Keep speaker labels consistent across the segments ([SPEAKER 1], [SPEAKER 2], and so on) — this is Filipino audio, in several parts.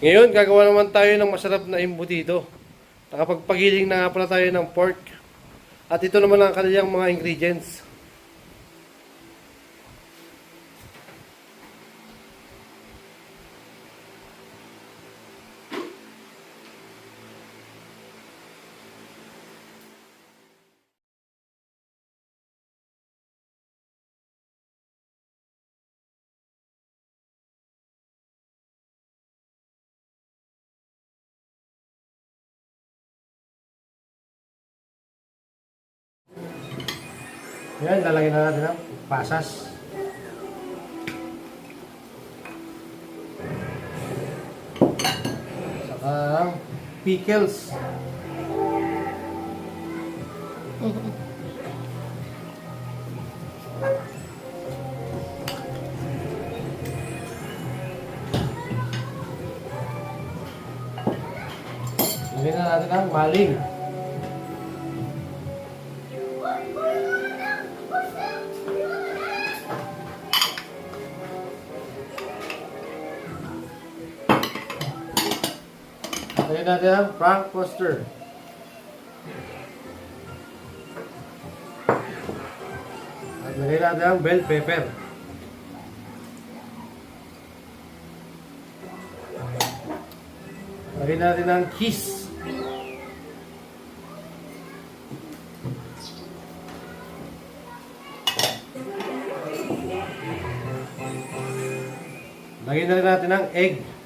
[SPEAKER 1] Ngayon, gagawa naman tayo ng masarap na embutido. Nakapagpagiling na nga pala tayo ng pork. At ito naman ang kanilang mga ingredients. Yan, lalagyan na natin ang pasas. Saka ang pickles. Lagyan na natin ang maling. Lagyan natin ang Frank Foster. At lagyan natin ang bell pepper. Lagyan natin ang cheese. Lagyan na natin ang egg.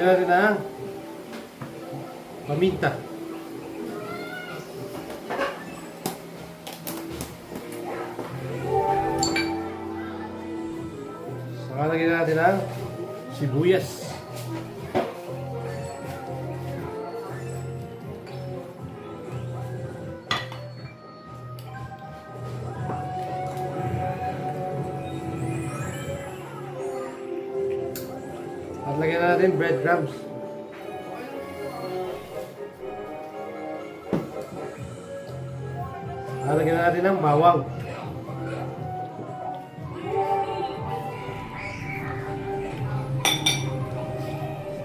[SPEAKER 1] Lagyan na natin ang paminta. Saka lagyan natin ang sibuyas. At lagyan natin breadcrumbs. At lagyan natin ng bawang.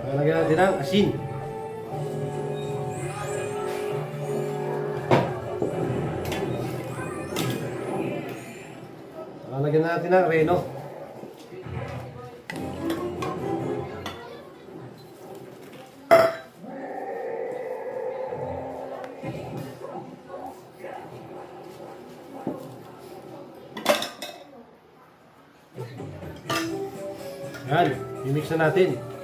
[SPEAKER 1] At lagyan natin ng asin. At lagyan natin ng reno. Yan, i-mix na natin.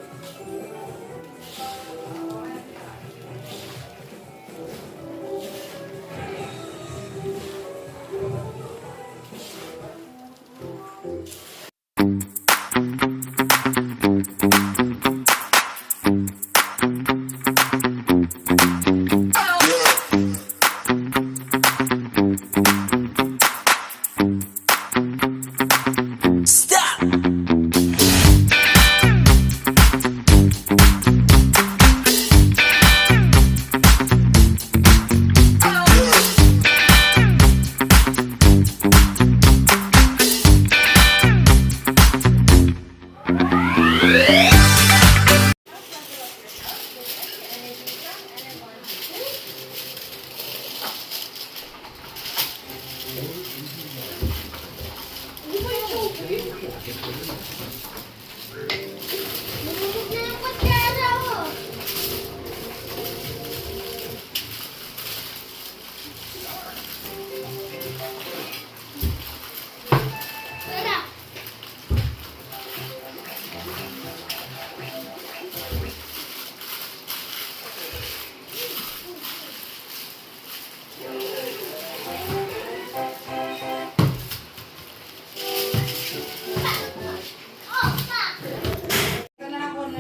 [SPEAKER 2] 알겠거든요.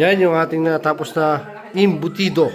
[SPEAKER 1] Yan yung ating natapos na imbutido.